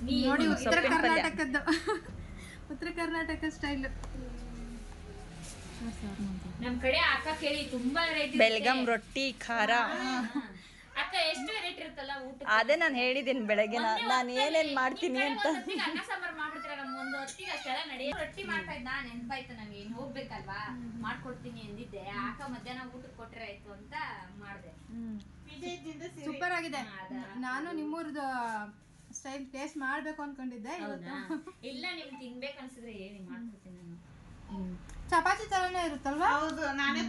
ನೋಡಿ ಉತ್ತರ ಕರ್ನಾಟಕದ ಉತ್ತರ ಕರ್ನಾಟಕ ಸ್ಟೈಲ್ ನಮ್ ಕಡೆ ಅಕ್ಕ ಕೇಳಿ ತುಂಬಾ ವೆರೈಟಿ ಬೆಲ್ಗಮ್ ರೊಟ್ಟಿ ಖಾರ. ಅಕ್ಕ ಎಷ್ಟು ವೆರೈಟಿ ಇರುತ್ತಲ್ಲ ಊಟ ಅದೇ ನಾನು ಹೇಳಿದ್ದೀನಿ ಬೆಳಗ್ಗೆ ನಾನು ಏನೇನ್ ಮಾಡ್ತೀನಿ ಅಂತ. ಅನ್ನ ಸಾಂಬಾರ್ ಮಾಡ್ಬಿಡ್ತೀರ ನಮ್ಮ ಒಂದು ಹೊತ್ತಿಗೆ ಅಷ್ಟೆಲ್ಲ ನಡೆಯ ರೊಟ್ಟಿ ಮಾಡ್ತಾ ಇದ್ದ ನೆನ್ಪಾಯ್ತು ನಂಗೆ ಏನು ಹೋಗ್ಬೇಕಲ್ವಾ? ಮಾಡ್ಕೊಡ್ತೀನಿ ಎಂದಿದ್ದೆ ಅಕ್ಕ ಮಧ್ಯಾಹ್ನ ಊಟಕ್ಕೆ ಕೊಟ್ರೆ ಆಯ್ತು ಅಂತ ಮಾಡಿದೆ. ಸೂಪರ್ ಆಗಿದೆ. ನಾನು ನಿಮ್ಮೂರ್ದು ಸ್ಟೈಲ್ ಟೇಸ್ಟ್ ಮಾಡ್ಬೇಕು ಅನ್ಕೊಂಡಿದ್ದೆ ಇವತ್ತು. ಇಲ್ಲ ನಿಮ್ ತಿನ್ಬೇಕು ಅನ್ಸಿದ್ರೆ ಏನು ಮಾಡ್ಕೊತೀನಿ ನಾನು. ಚಪಾತಿ ತರನೇ ಇರುತ್ತಲ್ವಾ? ಹೌದು ನಾನೇ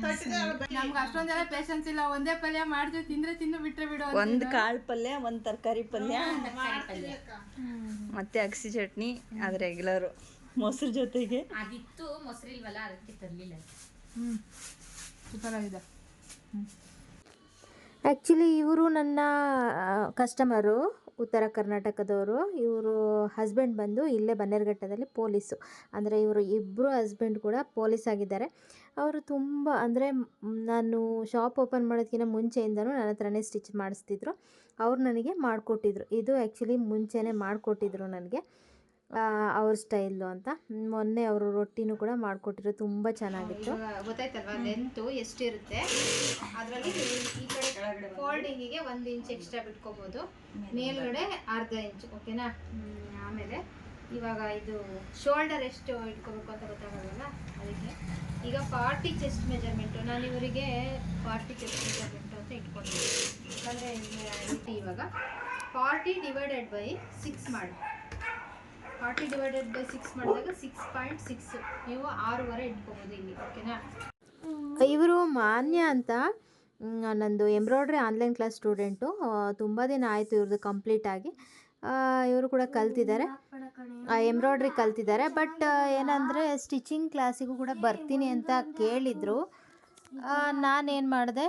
ನಮ್ಗೆ ಅಷ್ಟೊಂದೆಲ್ಲ ಪೇಷನ್ಸ್ ಇಲ್ಲ ಒಂದೇ ಪಲ್ಯ ಮಾಡ್ತೀವಿ ತಿಂದ್ರೆ ತಿಂದು ಬಿಟ್ರೆ ಬಿಡು ಒಂದು ಕಾಳು ಪಲ್ಯ ಒಂದು ತರಕಾರಿ ಪಲ್ಯ. ಮತ್ತೆ ಅಗಸಿ ಚಟ್ನಿ ಅದು ರೆಗ್ಯುಲರ್ ಮೊಸರು ಜೊತೆಗೆ. ಅದಿತ್ತು ಮೊಸರು ಇಲ್ವಲ್ಲ ಅದಕ್ಕೆ ತರ್ಲಿಲ್ಲ. ಹ್ಮ್. ಸೂಪರ್ ಆಗಿದೆ ಆ್ಯಕ್ಚುಲಿ ಇವರು ನನ್ನ ಕಸ್ಟಮರು ಉತ್ತರ ಕರ್ನಾಟಕದವರು, ಇವರು ಹಸ್ಬೆಂಡ್ ಬಂದು ಇಲ್ಲೇ ಬನ್ನೇರುಘಟ್ಟದಲ್ಲಿ ಪೊಲೀಸು. ಅಂದರೆ ಇವರು ಇಬ್ಬರು ಹಸ್ಬೆಂಡ್ ಕೂಡ ಪೊಲೀಸ್ ಆಗಿದ್ದಾರೆ. ಅವರು ತುಂಬ, ಅಂದರೆ ನಾನು ಶಾಪ್ ಓಪನ್ ಮಾಡೋದಕ್ಕಿಂತ ಮುಂಚೆಯಿಂದನೂ ನನ್ನ ಹತ್ರನೇ ಸ್ಟಿಚ್ ಮಾಡಿಸ್ತಿದ್ರು. ಅವ್ರು ನನಗೆ ಮಾಡಿಕೊಟ್ಟಿದ್ರು. ಇದು ಆ್ಯಕ್ಚುಲಿ ಮುಂಚೆನೇ ಮಾಡಿಕೊಟ್ಟಿದ್ರು ನನಗೆ. ಅವ್ರ ಸ್ಟೈಲು ಅಂತ. ಮೊನ್ನೆ ಅವರು ರೊಟ್ಟಿನೂ ಕೂಡ ಮಾಡಿಕೊಟ್ಟಿದ್ರು, ತುಂಬ ಚೆನ್ನಾಗಿತ್ತು. ಗೊತ್ತಾಯ್ತಲ್ವಾ ಲೆಂತು ಎಷ್ಟಿರುತ್ತೆ? ಅದರಲ್ಲಿ ಈ ಕಡೆ ಫೋಲ್ಡಿಂಗಿಗೆ ಒಂದು ಇಂಚ್ ಎಕ್ಸ್ಟ್ರಾ ಬಿಟ್ಕೋಬೋದು. ಮೇಲ್ಗಡೆ ಅರ್ಧ ಇಂಚ್ ಓಕೆನಾ ಆಮೇಲೆ ಇವಾಗ ಇದು ಶೋಲ್ಡರ್ ಎಷ್ಟು ಇಟ್ಕೋಬೇಕು ಅಂತ ಗೊತ್ತಾಗಲ್ಲ ಅದಕ್ಕೆ ಈಗ ಫಾರ್ಟಿ ಚೆಸ್ಟ್ ಮೆಜರ್ಮೆಂಟು ನಾನು ಇವರಿಗೆ ಫಾರ್ಟಿ ಚೆಸ್ಟ್ ಮೆಜರ್ಮೆಂಟು ಅಂತ ಇಟ್ಕೊಂಡಿದ್ದೀನಿ ಯಾಕಂದರೆ ಇವಾಗ ಫಾರ್ಟಿ ಡಿವೈಡೆಡ್ ಬೈ ಸಿಕ್ಸ್ ಮಾಡಿ. ಫಾರ್ಟಿ ಡಿವೈಡೆಡ್ ಬೈ ಸಿಕ್ಸ್ ಮಾಡಿದಾಗ ಸಿಕ್ಸ್ ಪಾಯಿಂಟ್ ಸಿಕ್ಸ್ ನೀವು ಆರೂವರೆ ಇಟ್ಕೋಬೋದು ಇಲ್ಲಿ, ಓಕೆನಾ? ಇವರು ಮಾನ್ಯ ಅಂತ ನಂದು ಎಂಬ್ರಾಯ್ಡ್ರಿ ಆನ್ಲೈನ್ ಕ್ಲಾಸ್ ಸ್ಟೂಡೆಂಟು. ತುಂಬ ದಿನ ಆಯಿತು ಇವ್ರದ್ದು ಕಂಪ್ಲೀಟ್ ಆಗಿ. ಇವರು ಕೂಡ ಕಲ್ತಿದ್ದಾರೆ. ಎಂಬ್ರಾಯ್ಡ್ರಿ ಕಲ್ತಿದ್ದಾರೆ. ಬಟ್ ಏನಂದರೆ ಸ್ಟಿಚಿಂಗ್ ಕ್ಲಾಸಿಗೂ ಕೂಡ ಬರ್ತೀನಿ ಅಂತ ಕೇಳಿದರು. ನಾನೇನು ಮಾಡಿದೆ?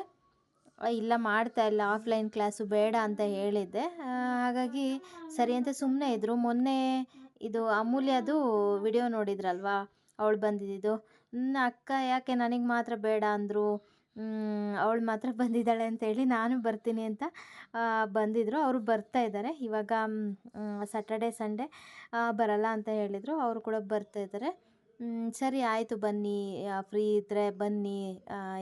ಇಲ್ಲ, ಮಾಡ್ತಾ ಇಲ್ಲ, ಆಫ್ಲೈನ್ ಕ್ಲಾಸು ಬೇಡ ಅಂತ ಹೇಳಿದ್ದೆ. ಹಾಗಾಗಿ ಸರಿ ಅಂತ ಸುಮ್ಮನೆ ಇದ್ದರು ಮೊನ್ನೆ ಇದು ಅಮೂಲ್ಯದು ವಿಡಿಯೋ ನೋಡಿದ್ರಲ್ವಾ? ಅವಳು ಬಂದಿದ್ದು. ಅಕ್ಕ, ಯಾಕೆ ನನಗೆ ಮಾತ್ರ ಬೇಡ? ಅಂದರು. ಅವಳು ಮಾತ್ರ ಬಂದಿದ್ದಾಳೆ ಅಂತೇಳಿ ನಾನು ಬರ್ತೀನಿ ಅಂತ ಬಂದಿದ್ದರು ಅವರು ಬರ್ತಾ ಇದ್ದಾರೆ. ಇವಾಗ ಸಟರ್ಡೆ ಸಂಡೇ ಬರಲ್ಲ ಅಂತ ಹೇಳಿದರು. ಅವರು ಕೂಡ ಬರ್ತಾ ಇದ್ದಾರೆ. ಸರಿ ಆಯಿತು ಬನ್ನಿ. ಫ್ರೀ ಇದ್ದರೆ ಬನ್ನಿ.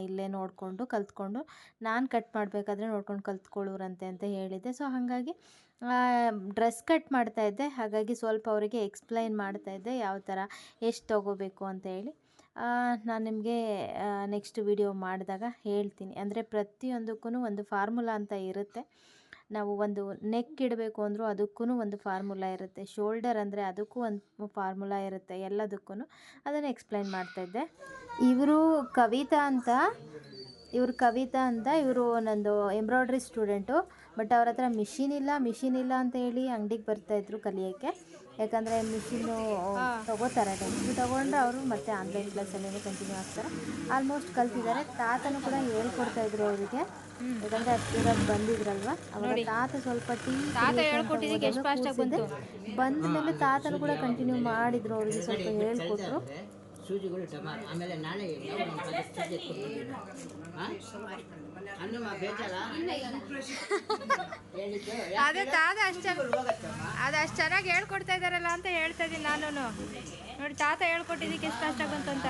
ಇಲ್ಲೇ ನೋಡಿಕೊಂಡು ಕಲ್ತ್ಕೊಂಡು. ನಾನು ಕಟ್ ಮಾಡಬೇಕಾದ್ರೆ ನೋಡ್ಕೊಂಡು ಕಲ್ತ್ಕೊಳ್ಳೋರಂತೆ ಅಂತ ಹೇಳಿದ್ದೆ. ಸೊ ಹಾಗಾಗಿ ಡ್ರೆಸ್ ಕಟ್ ಮಾಡ್ತಾ ಇದ್ದೆ. ಹಾಗಾಗಿ ಸ್ವಲ್ಪ ಅವರಿಗೆ ಎಕ್ಸ್ಪ್ಲೈನ್ ಮಾಡ್ತಾ ಇದ್ದೆ ಯಾವ ಥರ ಎಷ್ಟು ತೊಗೋಬೇಕು ಅಂತ ಹೇಳಿ. ನಾನು ನಿಮಗೆ ನೆಕ್ಸ್ಟ್ ವಿಡಿಯೋ ಮಾಡಿದಾಗ ಹೇಳ್ತೀನಿ. ಅಂದರೆ ಪ್ರತಿಯೊಂದಕ್ಕೂ ಒಂದು ಫಾರ್ಮುಲಾ ಅಂತ ಇರುತ್ತೆ. ನಾವು ಒಂದು ನೆಕ್ ಇಡಬೇಕು ಅಂದರೂ ಅದಕ್ಕೂ ಒಂದು ಫಾರ್ಮುಲಾ ಇರುತ್ತೆ. ಶೋಲ್ಡರ್ ಅಂದರೆ ಅದಕ್ಕೂ ಒಂದು ಫಾರ್ಮುಲಾ ಇರುತ್ತೆ ಎಲ್ಲದಕ್ಕೂ ಅದನ್ನು ಎಕ್ಸ್ಪ್ಲೈನ್ ಮಾಡ್ತಾಯಿದ್ದೆ ಇವರು ಕವಿತಾ ಅಂತ, ಇವರು ಕವಿತಾ ಅಂತ ಇವರು ನಂದು ಎಂಬ್ರಾಯ್ಡ್ರಿ ಸ್ಟೂಡೆಂಟು ಬಟ್ ಅವ್ರ ಹತ್ರ ಮಿಷಿನ್ ಇಲ್ಲ ಮಿಷಿನ್ ಇಲ್ಲ ಅಂತ ಹೇಳಿ ಅಂಗಡಿಗೆ ಬರ್ತಾಯಿದ್ರು ಕಲಿಯೋಕ್ಕೆ. ಯಾಕಂದರೆ ಮಿಷಿನ್ನು ತಗೋತಾರೆ ಟೆಕ್ಸ್ಟ್ ತೊಗೊಂಡ್ರೆ ಅವರು ಮತ್ತೆ ಆನ್ಲೈನ್ ಕ್ಲಾಸಲ್ಲೇ ಕಂಟಿನ್ಯೂ ಆಗ್ತಾರೆ. ಆಲ್ಮೋಸ್ಟ್ ಕಲ್ತಿದ್ದಾರೆ. ತಾತನೂ ಕೂಡ ಹೇಳ್ಕೊಡ್ತಾ ಇದ್ರು ಅವರಿಗೆ. ಯಾಕಂದರೆ ಅಷ್ಟಿರಾಗ ಬಂದಿದ್ರಲ್ವ? ಅವಾಗ ತಾತ ಸ್ವಲ್ಪ ಟೀ? ಬಂದ ಮೇಲೆ ತಾತನು ಕೂಡ ಕಂಟಿನ್ಯೂ ಮಾಡಿದ್ರು ಅವರಿಗೆ ಸ್ವಲ್ಪ ಹೇಳ್ಕೊಟ್ರು. ಸೂಜಿಗಳು ಟಮಾಟ ಆಮೇಲೆ ನಾಳೆ ಅದೇ ತಾತ ಅಷ್ಟು ಅದು ಅಷ್ಟು ಚೆನ್ನಾಗಿ ಹೇಳ್ಕೊಡ್ತಾ ಇದ್ದಾರಲ್ಲ ಅಂತ ಹೇಳ್ತಾ ಇದ್ದೀನಿ ನಾನು ನೋಡಿ ತಾತ ಹೇಳ್ಕೊಟ್ಟಿದ್ದಕ್ಕೆ ಎಷ್ಟು ಕಷ್ಟ ಬಂತಂತ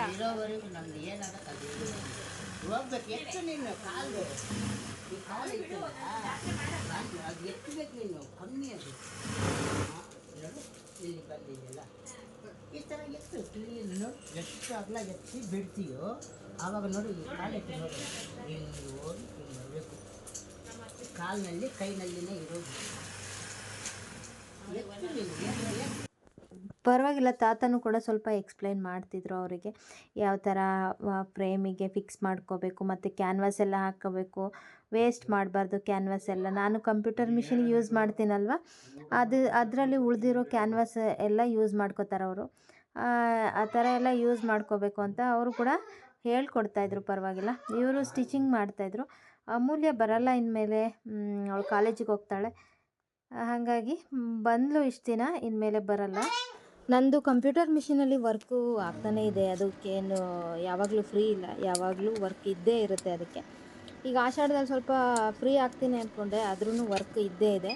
ಕಾಲು. ಅದು ಎತ್ತಬೇಕು ನೀನು ಕಮ್ಮಿ ಅದು ಇಲ್ಲಿ ಬಂದಿದೆಯಲ್ಲ ಈ ಥರ ಕ್ಲೀನ್ ಎಷ್ಟು ಅಗಲ ಎತ್ತಿ ಬಿಡ್ತೀಯೋ, ಆವಾಗ ನೋಡಿ ಕಾಲು ನೋಡಿ. ಹಿಂಗೆ ಹೋಗಿ ಹಿಂಗೆ ಬರಬೇಕು ಕಾಲಿನಲ್ಲಿ, ಕೈನಲ್ಲಿನೇ ಇರೋದು. ಪರವಾಗಿಲ್ಲ ತಾತನೂ ಕೂಡ ಸ್ವಲ್ಪ ಎಕ್ಸ್ಪ್ಲೈನ್ ಮಾಡ್ತಿದ್ರು ಅವರಿಗೆ. ಯಾವ ಥರ ಫ್ರೇಮಿಗೆ ಫಿಕ್ಸ್ ಮಾಡ್ಕೋಬೇಕು, ಮತ್ತು ಕ್ಯಾನ್ವಾಸ್ ಎಲ್ಲ ಹಾಕೋಬೇಕು ವೇಸ್ಟ್ ಮಾಡಬಾರ್ದು ಕ್ಯಾನ್ವಾಸ್ ಎಲ್ಲ. ನಾನು ಕಂಪ್ಯೂಟರ್ ಮಿಷಿನ್ ಯೂಸ್ ಮಾಡ್ತೀನಲ್ವ? ಅದು, ಅದರಲ್ಲಿ ಉಳಿದಿರೋ ಕ್ಯಾನ್ವಾಸ್ ಎಲ್ಲ ಯೂಸ್ ಮಾಡ್ಕೋತಾರೆ ಅವರು. ಆ ಥರ ಎಲ್ಲ ಯೂಸ್ ಮಾಡ್ಕೋಬೇಕು ಅಂತ ಅವರು ಕೂಡ ಹೇಳ್ಕೊಡ್ತಾಯಿದ್ರು ಪರವಾಗಿಲ್ಲ. ಇವರು ಸ್ಟಿಚಿಂಗ್ ಮಾಡ್ತಾಯಿದ್ರು ಅಮೂಲ್ಯ ಬರಲ್ಲ ಇನ್ಮೇಲೆ ಅವಳು ಕಾಲೇಜಿಗೆ ಹೋಗ್ತಾಳೆ. ಹಾಗಾಗಿ ಬಂದಳು ಇಷ್ಟು ದಿನ, ಇನ್ಮೇಲೆ ಬರಲ್ಲ. ನಂದು ಕಂಪ್ಯೂಟರ್ ಮಿಷಿನಲ್ಲಿ ವರ್ಕು ಆಗ್ತಾನೇ ಇದೆ. ಅದಕ್ಕೇನು ಯಾವಾಗಲೂ ಫ್ರೀ ಇಲ್ಲ. ಯಾವಾಗಲೂ ವರ್ಕ್ ಇದ್ದೇ ಇರುತ್ತೆ ಅದಕ್ಕೆ. ಈಗ ಆಷಾಢದಲ್ಲಿ ಸ್ವಲ್ಪ ಫ್ರೀ ಆಗ್ತೀನಿ ಅಂದ್ಕೊಂಡೆ ಆದ್ರೂ ವರ್ಕ್ ಇದ್ದೇ ಇದೆ.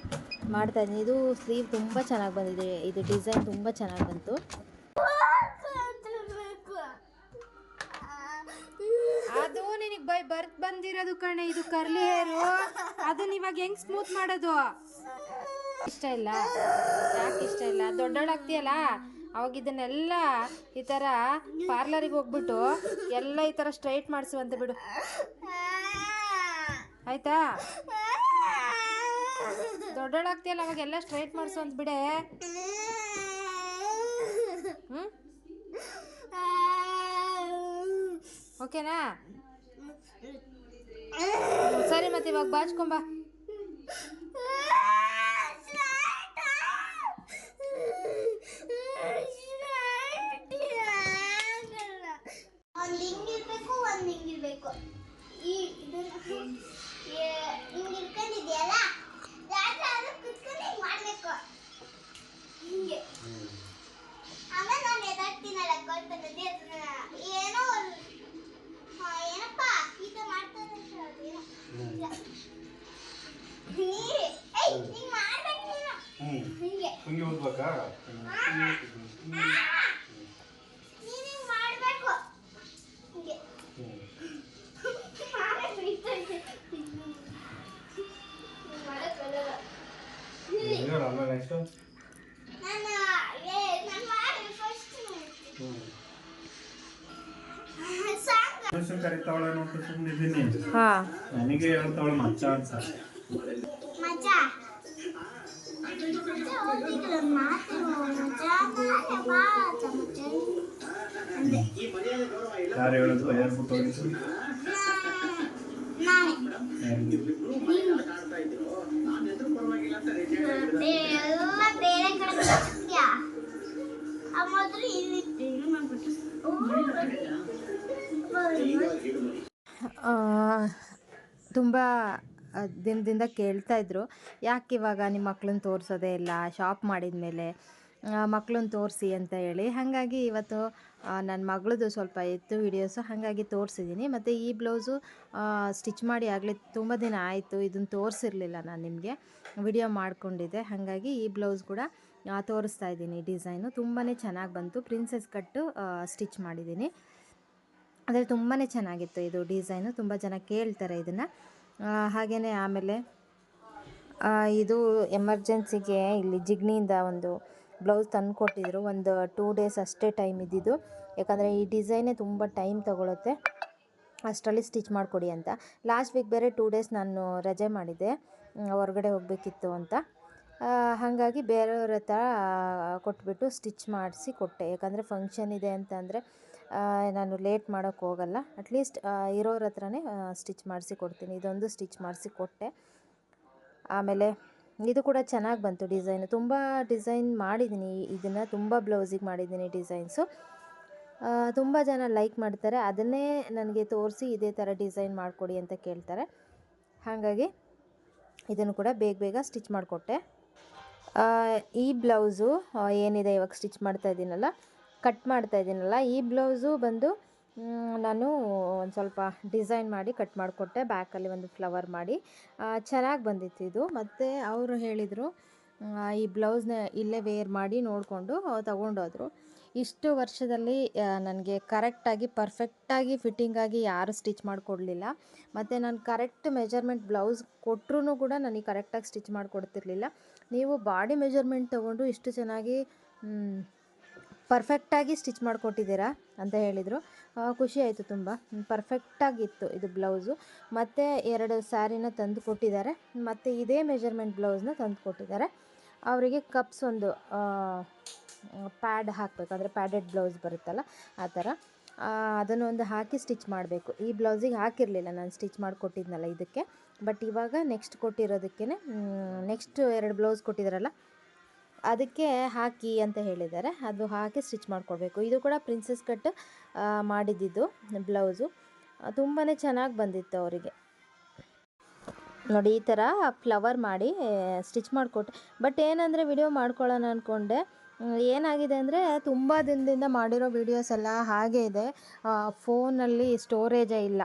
ಮಾಡ್ತಾ ಇದ್ದೀನಿ. ಇದು ಸ್ಲೀವ್ ತುಂಬ ಚೆನ್ನಾಗಿ ಬಂದಿದೆ. ಇದು ಡಿಸೈನ್ ತುಂಬ ಚೆನ್ನಾಗಿ ಬಂತು. ಅದು ನಿನಗೆ ಬೈ ಬರ್ತ್ ಬಂದಿರೋದು ಕಣೆ. ಇದು ಕರ್ಲಿ ಹೇರು ಅದನ್ನ ಇವಾಗ ಹೆಂಗ್ ಸ್ಮೂತ್ ಮಾಡೋದು? ಇಷ್ಟ ಇಲ್ಲ? ಯಾಕೆ ಇಷ್ಟ ಇಲ್ಲ? ದೊಡ್ಡೋಳಾಗ್ತೀಯಲ್ಲ ಅವಾಗ ಇದನ್ನೆಲ್ಲ ಈ ಥರ ಪಾರ್ಲರಿಗೆ ಹೋಗ್ಬಿಟ್ಟು ಎಲ್ಲ ಈ ಥರ ಸ್ಟ್ರೈಟ್ ಮಾಡಿಸುವಂತೆ ಬಿಡು. ಆಯ್ತಾ? ದೊಡ್ಡವಳಾಗ್ತೀಯಲ್ಲ ಅವಾಗ ಎಲ್ಲ ಸ್ಟ್ರೈಟ್ ಮಾಡಿಸು ಅಂತ ಬಿಡೆ ಓಕೆನಾ? ಸರಿ ಮತ್ತೆ ಇವಾಗ ಬಾಚ್ಕೊಂಬಾ ಬರಲ್ಲ. ಹೇಳ ಆಮೇಲೆ ನೆಕ್ಸ್ಟ್ ನಾನು ಏ ನಾನು ಮಾಡಿ ಫಸ್ಟ್ ಸಾಂಗ್ ಮನುಷ್ಯ ಕರಿತಾವಳೆ ನೋಡ್ತು ಸುಮ್ಮನಿದ್ದೀನಿ ಹಾಂ. ನನಗೆ ಹೇಳ್ತಾವಳೆ ಮಚ್ಚ ಅಂತ. ಮಜ ಮಜ ಓದಿಗಳ ಮಾತು ಮಜ ನಾನೇ ಮಾತ ಮಜ ಅಂದೆ ಯಾರು ಹೇಳೋದು ಯಾರು ಬಿಟ್ಟು ಹೋಗಿದ್ದು ನಾನೇ ಯಾರು? ಎಲ್ಲ ಬೇರೆ ಕಡೆ ಕಳಿಸ್ತೀಯಾ ಆ ಮೊದಲು ಇಲ್ಲಿತ್ತು ಏನು ಮಾಡ್ಬಿಟ್ಟು ತುಂಬ ದಿನದಿಂದ ಕೇಳ್ತಾ ಇದ್ರು. ಯಾಕೆ ಇವಾಗ ನಿಮ್ಮ ಮಕ್ಳನ್ನ ತೋರಿಸೋದೇ ಇಲ್ಲ? ಶಾಪ್ ಮಾಡಿದ ಮೇಲೆ ಮಕ್ಳನ್ನ ತೋರಿಸಿ ಅಂತ ಹೇಳಿ. ಹಾಗಾಗಿ ಇವತ್ತು ನನ್ನ ಮಗಳದು ಸ್ವಲ್ಪ ಇತ್ತು ವಿಡಿಯೋಸು ಹಾಗಾಗಿ ತೋರಿಸಿದ್ದೀನಿ ಮತ್ತು ಈ ಬ್ಲೌಸು ಸ್ಟಿಚ್ ಮಾಡಿ ಆಗಲಿ ತುಂಬ ದಿನ ಆಯಿತು. ಇದನ್ನು ತೋರಿಸಿರಲಿಲ್ಲ ನಾನು ನಿಮಗೆ. ವಿಡಿಯೋ ಮಾಡಿಕೊಂಡಿದ್ದೆ. ಹಾಗಾಗಿ ಈ ಬ್ಲೌಸ್ ಕೂಡ ತೋರಿಸ್ತಾ ಇದ್ದೀನಿ. ಡಿಸೈನು ತುಂಬಾ ಚೆನ್ನಾಗಿ ಬಂತು. ಪ್ರಿನ್ಸೆಸ್ ಕಟ್ಟು ಸ್ಟಿಚ್ ಮಾಡಿದ್ದೀನಿ ಅದರಲ್ಲಿ ತುಂಬಾ ಚೆನ್ನಾಗಿತ್ತು ಇದು ಡಿಸೈನು ತುಂಬ ಜನ ಕೇಳ್ತಾರೆ ಇದನ್ನು. ಹಾಗೆಯೇ ಆಮೇಲೆ ಇದು ಎಮರ್ಜೆನ್ಸಿಗೆ ಇಲ್ಲಿ ಜಿಗ್ನಿಯಿಂದ ಒಂದು ಬ್ಲೌಸ್ ತಂದು ಕೊಟ್ಟಿದ್ರು. ಒಂದು ಟೂ ಡೇಸ್ ಅಷ್ಟೇ ಟೈಮ್ ಇದ್ದಿದ್ದು. ಯಾಕಂದರೆ ಈ ಡಿಸೈನೇ ತುಂಬ ಟೈಮ್ ತಗೊಳುತ್ತೆ. ಅಷ್ಟರಲ್ಲಿ ಸ್ಟಿಚ್ ಮಾಡಿಕೊಡಿ ಅಂತ. ಲಾಸ್ಟ್ ವೀಕ್ ಬೇರೆ ಟೂ ಡೇಸ್ ನಾನು ರಜೆ ಮಾಡಿದ್ದೆ. ಹೊರಗಡೆ ಹೋಗಬೇಕಿತ್ತು ಅಂತ. ಹಾಗಾಗಿ ಬೇರೆಯವ್ರ ಹತ್ರ ಕೊಟ್ಬಿಟ್ಟು ಸ್ಟಿಚ್ ಮಾಡಿಸಿ ಕೊಟ್ಟೆ. ಯಾಕಂದರೆ ಫಂಕ್ಷನ್ ಇದೆ ಅಂತಂದರೆ ನಾನು ಲೇಟ್ ಮಾಡೋಕ್ಕೆ ಹೋಗಲ್ಲ. ಅಟ್ಲೀಸ್ಟ್ ಇರೋರ ಹತ್ರನೇ ಸ್ಟಿಚ್ ಮಾಡಿಸಿ ಕೊಡ್ತೀನಿ. ಇದೊಂದು ಸ್ಟಿಚ್ ಮಾಡಿಸಿ ಕೊಟ್ಟೆ. ಆಮೇಲೆ ಇದು ಕೂಡ ಚೆನ್ನಾಗಿ ಬಂತು ಡಿಸೈನು ತುಂಬ ಡಿಸೈನ್ ಮಾಡಿದ್ದೀನಿ ಇದನ್ನು ತುಂಬ ಬ್ಲೌಸಿಗೆ ಮಾಡಿದ್ದೀನಿ ಡಿಸೈನ್ಸು ತುಂಬ ಜನ ಲೈಕ್ ಮಾಡ್ತಾರೆ. ಅದನ್ನೇ ನನಗೆ ತೋರಿಸಿ ಇದೇ ಥರ ಡಿಸೈನ್ ಮಾಡಿಕೊಡಿ ಅಂತ ಕೇಳ್ತಾರೆ. ಹಾಗಾಗಿ ಇದನ್ನು ಕೂಡ ಬೇಗ ಬೇಗ ಸ್ಟಿಚ್ ಮಾಡಿಕೊಟ್ಟೆ. ಈ ಬ್ಲೌಸು ಏನಿದೆ ಇವಾಗ ಸ್ಟಿಚ್ ಮಾಡ್ತಾ ಇದ್ದೀನಲ್ಲ ಕಟ್ ಮಾಡ್ತಾ ಇದ್ದೀನಲ್ಲ, ಈ ಬ್ಲೌಸು ಬಂದು ನಾನು ಒಂದು ಸ್ವಲ್ಪ ಡಿಸೈನ್ ಮಾಡಿ ಕಟ್ ಮಾಡಿಕೊಟ್ಟೆ, ಬ್ಯಾಕಲ್ಲಿ ಒಂದು ಫ್ಲವರ್ ಮಾಡಿ. ಚೆನ್ನಾಗಿ ಬಂದಿತ್ತು ಇದು. ಮತ್ತು ಅವರು ಹೇಳಿದರು ಈ ಬ್ಲೌಸ್ನ ಇಲ್ಲೇ ವೇರ್ ಮಾಡಿ ನೋಡಿಕೊಂಡು ತಗೊಂಡೋದ್ರು. ಇಷ್ಟು ವರ್ಷದಲ್ಲಿ ನನಗೆ ಕರೆಕ್ಟಾಗಿ ಪರ್ಫೆಕ್ಟಾಗಿ ಫಿಟ್ಟಿಂಗಾಗಿ ಯಾರು ಸ್ಟಿಚ್ ಮಾಡಿಕೊಡ್ಲಿಲ್ಲ. ಮತ್ತು ನಾನು ಕರೆಕ್ಟ್ ಮೆಜರ್ಮೆಂಟ್ ಬ್ಲೌಸ್ ಕೊಟ್ಟರು ಕೂಡ ನನಗೆ ಕರೆಕ್ಟಾಗಿ ಸ್ಟಿಚ್ ಮಾಡಿಕೊಡ್ತಿರ್ಲಿಲ್ಲ. ನೀವು ಬಾಡಿ ಮೆಜರ್ಮೆಂಟ್ ತೊಗೊಂಡು ಇಷ್ಟು ಚೆನ್ನಾಗಿ ಪರ್ಫೆಕ್ಟಾಗಿ ಸ್ಟಿಚ್ ಮಾಡಿಕೊಟ್ಟಿದ್ದೀರಾ ಅಂತ ಹೇಳಿದರು. ಖುಷಿ ಆಯಿತು ತುಂಬ. ಪರ್ಫೆಕ್ಟಾಗಿತ್ತು ಇದು ಬ್ಲೌಸು ಮತ್ತು ಎರಡು ಸ್ಯಾರಿನ ತಂದು ಕೊಟ್ಟಿದ್ದಾರೆ. ಮತ್ತು ಇದೇ ಮೆಜರ್ಮೆಂಟ್ ಬ್ಲೌಸ್ನ ತಂದು ಕೊಟ್ಟಿದ್ದಾರೆ. ಅವರಿಗೆ ಕಪ್ಸ್ ಒಂದು ಪ್ಯಾಡ್ ಹಾಕಬೇಕು. ಅಂದರೆ ಪ್ಯಾಡೆಡ್ ಬ್ಲೌಸ್ ಬರುತ್ತಲ್ಲ, ಆ ಥರ. ಅದನ್ನು ಒಂದು ಹಾಕಿ ಸ್ಟಿಚ್ ಮಾಡಬೇಕು. ಈ ಬ್ಲೌಸಿಗೆ ಹಾಕಿರಲಿಲ್ಲ, ನಾನು ಸ್ಟಿಚ್ ಮಾಡಿಕೊಟ್ಟಿದ್ನಲ್ಲ ಇದಕ್ಕೆ. ಬಟ್ ಇವಾಗ ನೆಕ್ಸ್ಟ್ ಕೊಟ್ಟಿರೋದಕ್ಕೇ ನೆಕ್ಸ್ಟ್ ಎರಡು ಬ್ಲೌಸ್ ಕೊಟ್ಟಿದ್ದಾರಲ್ಲ ಅದಕ್ಕೆ ಹಾಕಿ ಅಂತ ಹೇಳಿದ್ದಾರೆ. ಅದು ಹಾಕಿ ಸ್ಟಿಚ್ ಮಾಡಿಕೊಡ್ಬೇಕು. ಇದು ಕೂಡ ಪ್ರಿನ್ಸಸ್ ಕಟ್ ಮಾಡಿದ್ದು ಮಾಡಿದ್ದಿದ್ದು ಬ್ಲೌಸು. ತುಂಬಾ ಚೆನ್ನಾಗಿ ಬಂದಿತ್ತು ಅವರಿಗೆ. ನೋಡಿ, ಈ ಥರ ಫ್ಲವರ್ ಮಾಡಿ ಸ್ಟಿಚ್ ಮಾಡಿಕೊಟ್ಟೆ ಬಟ್ ಏನಂದರೆ ವಿಡಿಯೋ ಮಾಡ್ಕೊಳ್ಳೋಣ ಅಂದ್ಕೊಂಡೆ ಏನಾಗಿದೆ ಅಂದರೆ ತುಂಬ ದಿನದಿಂದ ಮಾಡಿರೋ ವೀಡಿಯೋಸ್ ಎಲ್ಲ ಹಾಗೇ ಇದೆ. ಫೋನಲ್ಲಿ ಸ್ಟೋರೇಜೇ ಇಲ್ಲ.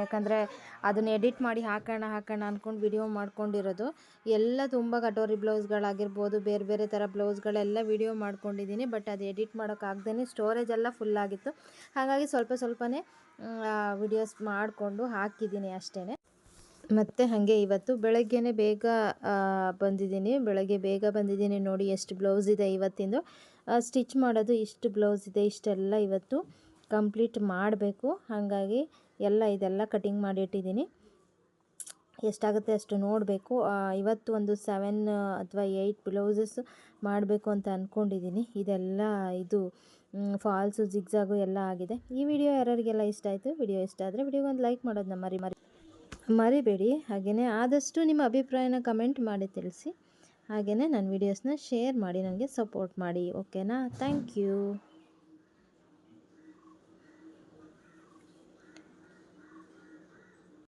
ಯಾಕಂದರೆ ಅದನ್ನ ಎಡಿಟ್ ಮಾಡಿ ಹಾಕೋಣ ಹಾಕೋಣ ಅಂದ್ಕೊಂಡು ವಿಡಿಯೋ ಮಾಡ್ಕೊಂಡಿರೋದು. ಎಲ್ಲ ತುಂಬ ಕಟೋರಿ ಬ್ಲೌಸ್ಗಳಾಗಿರ್ಬೋದು ಬೇರೆ ಬೇರೆ ಥರ ಬ್ಲೌಸ್ಗಳೆಲ್ಲ ವಿಡಿಯೋ ಮಾಡ್ಕೊಂಡಿದ್ದೀನಿ. ಬಟ್ ಅದು ಎಡಿಟ್ ಮಾಡೋಕ್ಕಾಗ್ದೇ ಸ್ಟೋರೇಜ್ ಎಲ್ಲ ಫುಲ್ ಆಗಿತ್ತು. ಹಾಗಾಗಿ ಸ್ವಲ್ಪ ಸ್ವಲ್ಪನೇ ವಿಡಿಯೋಸ್ ಮಾಡಿಕೊಂಡು ಹಾಕಿದ್ದೀನಿ ಅಷ್ಟೇ ಮತ್ತು ಹಾಗೆ ಇವತ್ತು ಬೆಳಗ್ಗೆನೇ ಬೇಗ ಬಂದಿದ್ದೀನಿ. ಬೆಳಗ್ಗೆ ಬೇಗ ಬಂದಿದ್ದೀನಿ ನೋಡಿ ಎಷ್ಟು ಬ್ಲೌಸ್ ಇದೆ ಇವತ್ತಿಂದು. ಸ್ಟಿಚ್ ಮಾಡೋದು ಇಷ್ಟು ಬ್ಲೌಸ್ ಇದೆ, ಇಷ್ಟೆಲ್ಲ ಇವತ್ತು ಕಂಪ್ಲೀಟ್ ಮಾಡಬೇಕು. ಹಾಗಾಗಿ ಎಲ್ಲ ಇದೆಲ್ಲ ಕಟಿಂಗ್ ಮಾಡಿಟ್ಟಿದ್ದೀನಿ. ಎಷ್ಟಾಗುತ್ತೆ ಅಷ್ಟು ನೋಡಬೇಕು. ಇವತ್ತು ಒಂದು ಸೆವೆನ್ ಅಥವಾ ಏಯ್ಟ್ ಬ್ಲೌಸಸ್ ಮಾಡಬೇಕು ಅಂತ ಅಂದ್ಕೊಂಡಿದ್ದೀನಿ ಇದೆಲ್ಲ ಇದು ಫಾಲ್ಸು ಜಿಗ್ಜಾಗು ಎಲ್ಲ ಆಗಿದೆ. ಈ ವಿಡಿಯೋ ಯಾರಿಗೆಲ್ಲ ಇಷ್ಟ ಆಯಿತು ವಿಡಿಯೋ ಇಷ್ಟ ಆದರೆ ವಿಡಿಯೋಗೆ ಒಂದು ಲೈಕ್ ನಮ್ಮ ಮರಿ ಮರಿ ಮರಿಬೇಡಿ. ಹಾಗೆಯೇ ಆದಷ್ಟು ನಿಮ್ಮ ಅಭಿಪ್ರಾಯನ ಕಮೆಂಟ್ ಮಾಡಿ ತಿಳಿಸಿ. ಹಾಗೆಯೇ ನನ್ನ ವೀಡಿಯೋಸ್ನ ಶೇರ್ ಮಾಡಿ, ನನಗೆ ಸಪೋರ್ಟ್ ಮಾಡಿ. ಓಕೆನಾ ಥ್ಯಾಂಕ್ ಯು